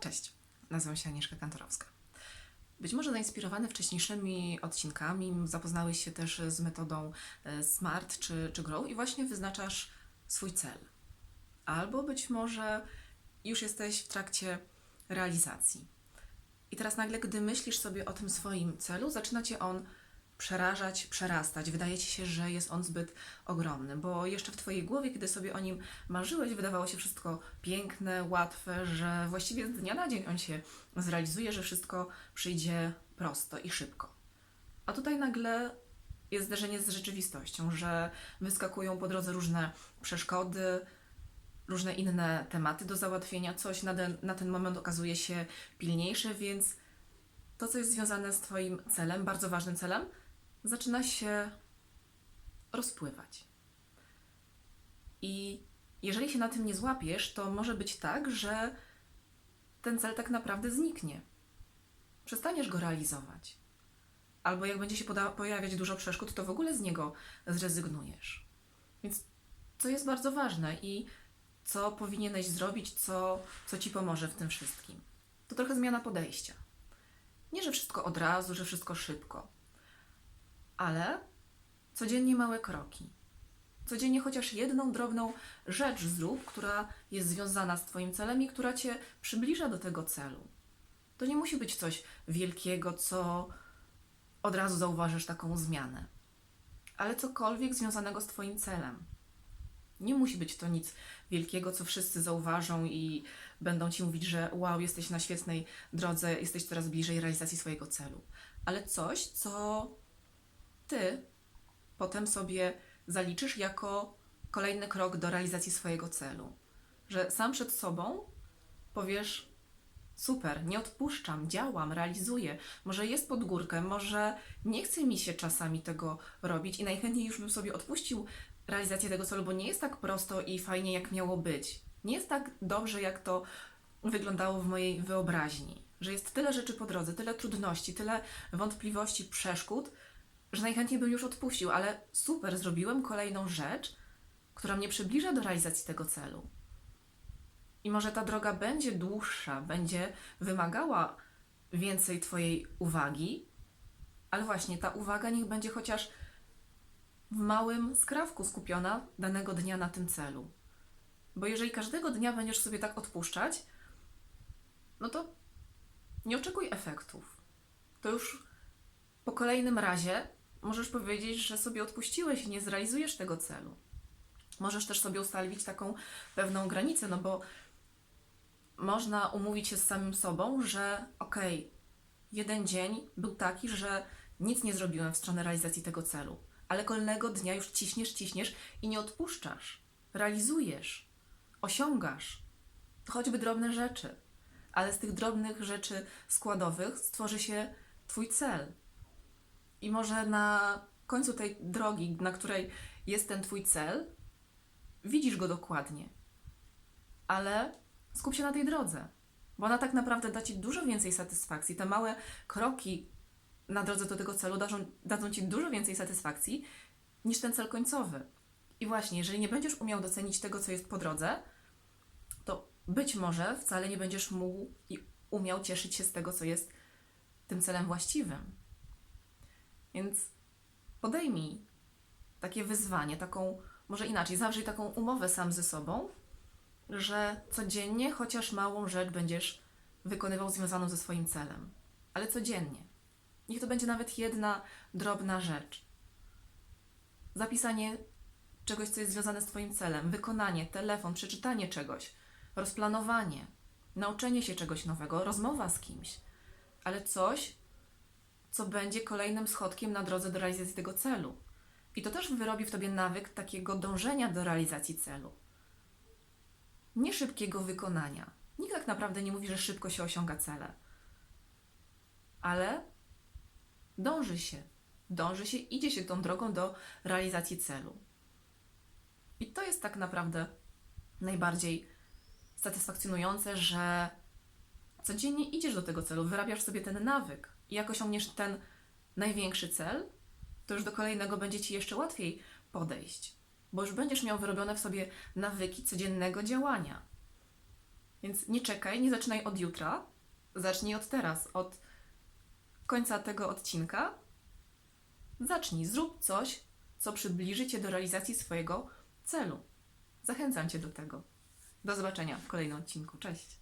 Cześć, nazywam się Agnieszka Kantorowska. Być może zainspirowany wcześniejszymi odcinkami zapoznałeś się też z metodą e, SMART czy, czy GROW i właśnie wyznaczasz swój cel. Albo być może już jesteś w trakcie realizacji. I teraz nagle, gdy myślisz sobie o tym swoim celu, zaczyna cię on przerażać, przerastać. Wydaje ci się, że jest on zbyt ogromny, bo jeszcze w twojej głowie, kiedy sobie o nim marzyłeś, wydawało się wszystko piękne, łatwe, że właściwie z dnia na dzień on się zrealizuje, że wszystko przyjdzie prosto i szybko. A tutaj nagle jest zderzenie z rzeczywistością, że wyskakują po drodze różne przeszkody, różne inne tematy do załatwienia, coś na ten, na ten moment okazuje się pilniejsze, więc to, co jest związane z Twoim celem, bardzo ważnym celem, zaczyna się rozpływać. I jeżeli się na tym nie złapiesz, to może być tak, że ten cel tak naprawdę zniknie. Przestaniesz go realizować. Albo jak będzie się pojawiać dużo przeszkód, to w ogóle z niego zrezygnujesz. Więc co jest bardzo ważne i co powinieneś zrobić, co, co ci pomoże w tym wszystkim? To trochę zmiana podejścia. Nie, że wszystko od razu, że wszystko szybko, ale codziennie małe kroki. Codziennie chociaż jedną drobną rzecz zrób, która jest związana z Twoim celem i która Cię przybliża do tego celu. To nie musi być coś wielkiego, co od razu zauważysz taką zmianę, ale cokolwiek związanego z Twoim celem. Nie musi być to nic wielkiego, co wszyscy zauważą i będą ci mówić, że wow, jesteś na świetnej drodze, jesteś coraz bliżej realizacji swojego celu. Ale coś, co ty potem sobie zaliczysz jako kolejny krok do realizacji swojego celu. Że sam przed sobą powiesz: Super, nie odpuszczam, działam, realizuję. Może jest pod górkę, może nie chce mi się czasami tego robić i najchętniej już bym sobie odpuścił realizację tego celu, bo nie jest tak prosto i fajnie, jak miało być. Nie jest tak dobrze, jak to wyglądało w mojej wyobraźni. Że jest tyle rzeczy po drodze, tyle trudności, tyle wątpliwości, przeszkód, że najchętniej bym już odpuścił, ale super, zrobiłem kolejną rzecz, która mnie przybliża do realizacji tego celu. I może ta droga będzie dłuższa, będzie wymagała więcej Twojej uwagi, ale właśnie ta uwaga niech będzie chociaż w małym skrawku skupiona danego dnia na tym celu. Bo jeżeli każdego dnia będziesz sobie tak odpuszczać, no to nie oczekuj efektów. To już po kolejnym razie możesz powiedzieć, że sobie odpuściłeś i nie zrealizujesz tego celu. Możesz też sobie ustalić taką pewną granicę, no bo można umówić się z samym sobą, że okej, jeden dzień był taki, że nic nie zrobiłem w stronę realizacji tego celu, ale kolejnego dnia już ciśniesz, ciśniesz i nie odpuszczasz. Realizujesz, osiągasz choćby drobne rzeczy, ale z tych drobnych rzeczy składowych stworzy się Twój cel. I może na końcu tej drogi, na której jest ten Twój cel, widzisz go dokładnie, ale skup się na tej drodze, bo ona tak naprawdę da Ci dużo więcej satysfakcji. Te małe kroki na drodze do tego celu dadzą, dadzą Ci dużo więcej satysfakcji niż ten cel końcowy. I właśnie, jeżeli nie będziesz umiał docenić tego, co jest po drodze, to być może wcale nie będziesz mógł i umiał cieszyć się z tego, co jest tym celem właściwym. Więc podejmij takie wyzwanie, taką, może inaczej, zawrzyj taką umowę sam ze sobą, że codziennie chociaż małą rzecz będziesz wykonywał związaną ze swoim celem. Ale codziennie. Niech to będzie nawet jedna drobna rzecz. Zapisanie czegoś, co jest związane z Twoim celem, wykonanie, telefon, przeczytanie czegoś, rozplanowanie, nauczenie się czegoś nowego, rozmowa z kimś, ale coś, co będzie kolejnym schodkiem na drodze do realizacji tego celu. I to też wyrobi w Tobie nawyk takiego dążenia do realizacji celu. Nie szybkiego wykonania. Nikt tak naprawdę nie mówi, że szybko się osiąga cele. Ale dąży się. Dąży się, idzie się tą drogą do realizacji celu. I to jest tak naprawdę najbardziej satysfakcjonujące, że codziennie idziesz do tego celu, wyrabiasz sobie ten nawyk i jak osiągniesz ten największy cel, to już do kolejnego będzie ci jeszcze łatwiej podejść, bo już będziesz miał wyrobione w sobie nawyki codziennego działania. Więc nie czekaj, nie zaczynaj od jutra. Zacznij od teraz, od końca tego odcinka. Zacznij, zrób coś, co przybliży cię do realizacji swojego celu. Zachęcam cię do tego. Do zobaczenia w kolejnym odcinku. Cześć.